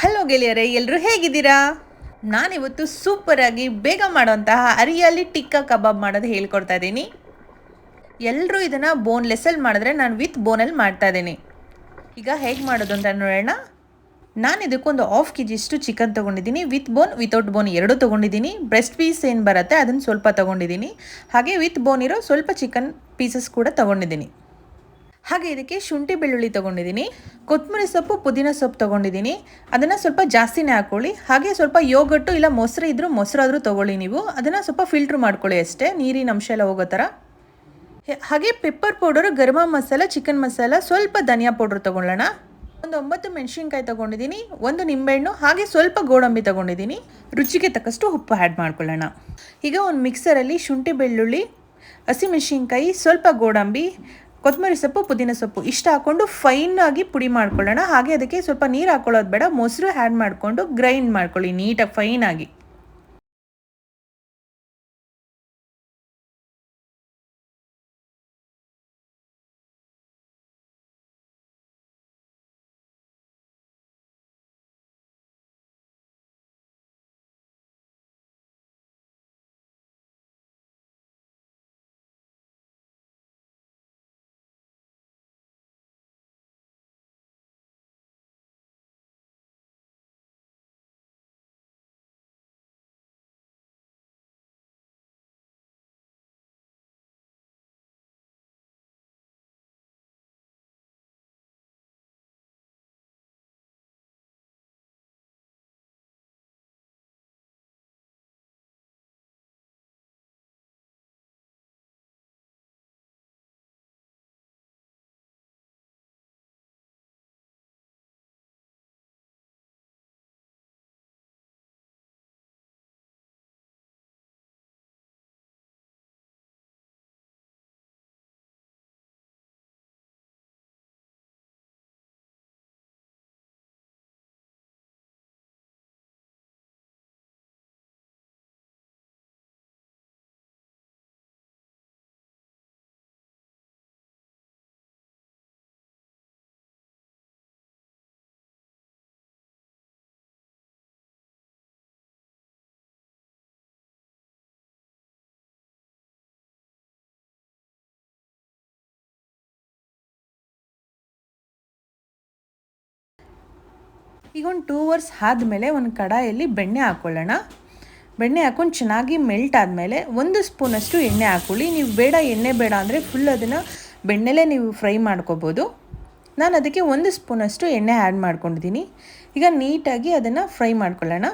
Hello ಗೆಳೆಯರೇ ಎಲ್ಲರೂ ಹೇಗಿದ್ದೀರಾ? ನಾನಿವತ್ತು ಸೂಪರಾಗಿ ಬೇಗ ಮಾಡುವಂತಹ ಅರಿಯಲ್ಲಿ ಟಿಕ್ಕಾ ಕಬಾಬ್ ಮಾಡೋದು ಹೇಳ್ಕೊಡ್ತಾ ಇದ್ದೀನಿ. ಎಲ್ಲರೂ ಇದನ್ನು ಬೋನ್ಲೆಸ್ಸಲ್ಲಿ ಮಾಡಿದ್ರೆ ನಾನು ವಿತ್ ಬೋನಲ್ಲಿ ಮಾಡ್ತಾ ಇದ್ದೀನಿ. ಈಗ ಹೇಗೆ ಮಾಡೋದು ಅಂತ ನೋಡೋಣ. ನಾನು ಇದಕ್ಕೊಂದು ಹಾಫ್ ಕೆ ಜಿಷ್ಟು ಚಿಕನ್ ತೊಗೊಂಡಿದ್ದೀನಿ ವಿತ್ ಬೋನ್ ವಿತೌಟ್ ಬೋನ್ ಎರಡೂ ತೊಗೊಂಡಿದ್ದೀನಿ. ಬ್ರೆಸ್ಟ್ ಪೀಸ್ ಏನು ಬರುತ್ತೆ ಅದನ್ನು ಸ್ವಲ್ಪ ತೊಗೊಂಡಿದ್ದೀನಿ. ಹಾಗೆ ವಿತ್ ಬೋನ್ ಇರೋ ಸ್ವಲ್ಪ ಚಿಕನ್ ಪೀಸಸ್ ಕೂಡ ತೊಗೊಂಡಿದ್ದೀನಿ. ಹಾಗೆ ಇದಕ್ಕೆ ಶುಂಠಿ ಬೆಳ್ಳುಳ್ಳಿ ತೊಗೊಂಡಿದ್ದೀನಿ. ಕೊತ್ತಂಬರಿ ಸೊಪ್ಪು, ಪುದೀನ ಸೊಪ್ಪು ತೊಗೊಂಡಿದ್ದೀನಿ. ಅದನ್ನು ಸ್ವಲ್ಪ ಜಾಸ್ತಿನೇ ಹಾಕ್ಕೊಳ್ಳಿ ಹಾಗೆ ಸ್ವಲ್ಪ ಯೋಗಟ್ಟು ಇಲ್ಲ ಮೊಸರು ಇದ್ದರೂ ಮೊಸರಾದರೂ ತೊಗೊಳ್ಳಿ ನೀವು. ಅದನ್ನು ಸ್ವಲ್ಪ ಫಿಲ್ಟ್ರ್ ಮಾಡ್ಕೊಳ್ಳಿ ಅಷ್ಟೇ, ನೀರಿನ ಅಂಶ ಎಲ್ಲ ಹೋಗೋ ಥರ. ಹಾಗೆ pepper powder garam masala chicken masala, ಸ್ವಲ್ಪ ಧನಿಯಾ ಪೌಡ್ರ್ ತೊಗೊಳ್ಳೋಣ. ಒಂದು ಒಂಬತ್ತು ಮೆಣಸಿನ್ಕಾಯಿ ತೊಗೊಂಡಿದ್ದೀನಿ, ಒಂದು ನಿಂಬೆಹಣ್ಣು, ಹಾಗೆ ಸ್ವಲ್ಪ ಗೋಡಂಬಿ ತೊಗೊಂಡಿದ್ದೀನಿ. ರುಚಿಗೆ ತಕ್ಕಷ್ಟು ಉಪ್ಪು ಆ್ಯಡ್ ಮಾಡ್ಕೊಳ್ಳೋಣ. ಈಗ ಒಂದು ಮಿಕ್ಸರಲ್ಲಿ ಶುಂಠಿ ಬೆಳ್ಳುಳ್ಳಿ ಹಸಿಮೆಣಸಿನ್ಕಾಯಿ ಸ್ವಲ್ಪ ಗೋಡಂಬಿ, ಕೊತ್ತಂಬರಿ ಸೊಪ್ಪು, ಪುದೀನ ಸೊಪ್ಪು ಇಷ್ಟು ಹಾಕ್ಕೊಂಡು ಫೈನಾಗಿ ಪುಡಿ ಮಾಡ್ಕೊಳ್ಳೋಣ. ಹಾಗೆ ಅದಕ್ಕೆ ಸ್ವಲ್ಪ ನೀರು ಹಾಕ್ಕೊಳ್ಳೋದು ಬೇಡ, ಮೊಸರು ಆ್ಯಡ್ ಮಾಡಿಕೊಂಡು ಗ್ರೈಂಡ್ ಮಾಡ್ಕೊಳ್ಳಿ ನೀಟಾಗಿ ಫೈನಾಗಿ ಈಗ ಒಂದು ಟೂ ಅವರ್ಸ್ ಆದಮೇಲೆ ಒಂದು ಕಡಾಯಲ್ಲಿ ಬೆಣ್ಣೆ ಹಾಕ್ಕೊಳ್ಳೋಣ ಬೆಣ್ಣೆ ಹಾಕೊಂಡು ಚೆನ್ನಾಗಿ ಮೆಲ್ಟ್ ಆದಮೇಲೆ ಒಂದು ಸ್ಪೂನಷ್ಟು ಎಣ್ಣೆ ಹಾಕ್ಕೊಳ್ಳಿ ನೀವು ಬೇಡ ಎಣ್ಣೆ ಬೇಡ ಅಂದರೆ ಫುಲ್ ಅದನ್ನು ಬೆಣ್ಣೆಲೇ ನೀವು ಫ್ರೈ ಮಾಡ್ಕೋಬೋದು. ನಾನು ಅದಕ್ಕೆ ಒಂದು ಸ್ಪೂನಷ್ಟು ಎಣ್ಣೆ ಆ್ಯಡ್ ಮಾಡ್ಕೊಂಡಿದ್ದೀನಿ ಈಗ ನೀಟಾಗಿ ಅದನ್ನು ಫ್ರೈ ಮಾಡ್ಕೊಳ್ಳೋಣ.